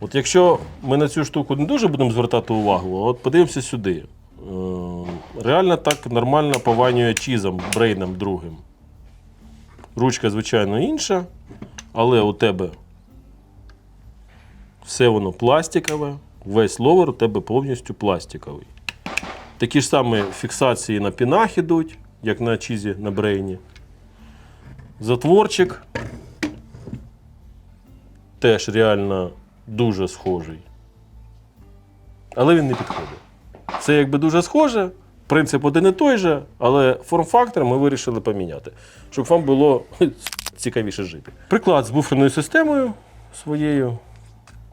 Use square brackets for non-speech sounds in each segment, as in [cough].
От якщо ми на цю штуку не дуже будемо звертати увагу, а от подивимося сюди. Е, Реально так нормально пованює чізом, брейном другим. Ручка, звичайно, інша, але у тебе все воно пластикове, весь ловер у тебе повністю пластиковий. Такі ж самі фіксації на пінах ідуть, як на чізі на брейні. Затворчик теж реально дуже схожий. Але він не підходить. Це якби дуже схоже, принцип один і той же, але форм-фактор ми вирішили поміняти, щоб вам було [laughs] цікавіше жити. Приклад з буферною системою своєю.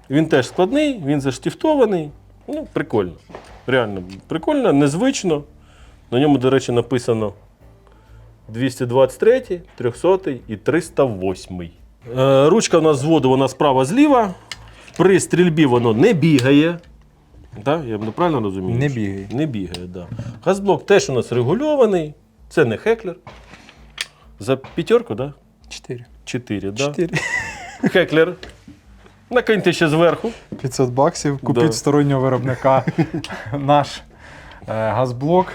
Він теж складний, він заштифтований. Ну, прикольно. Реально прикольно, незвично. На ньому, до речі, написано 223, 300 і 308. Е, ручка у нас зводу, вона справа зліва. При стрільбі воно не бігає. Да? Я правильно розумію? Не бігає. Не бігає, да. Газблок теж у нас регульований. Це не хеклер. За п'ятерку, да? Чотири. Чотири, да? Чотири. Хеклер. Накиньте ще зверху. 500 баксів. Купіть Да. стороннього виробника [laughs] наш е, газблок.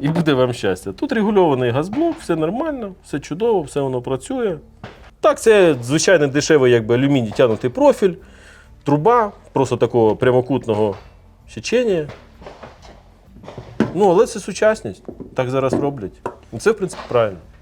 І буде вам щастя. Тут регульований газблок, все нормально, все чудово, все воно працює. Так, це звичайний дешевий якби, алюміній тягнутий профіль, труба, просто такого прямокутного січення. Ну, але це сучасність. Так зараз роблять. І це, в принципі, правильно.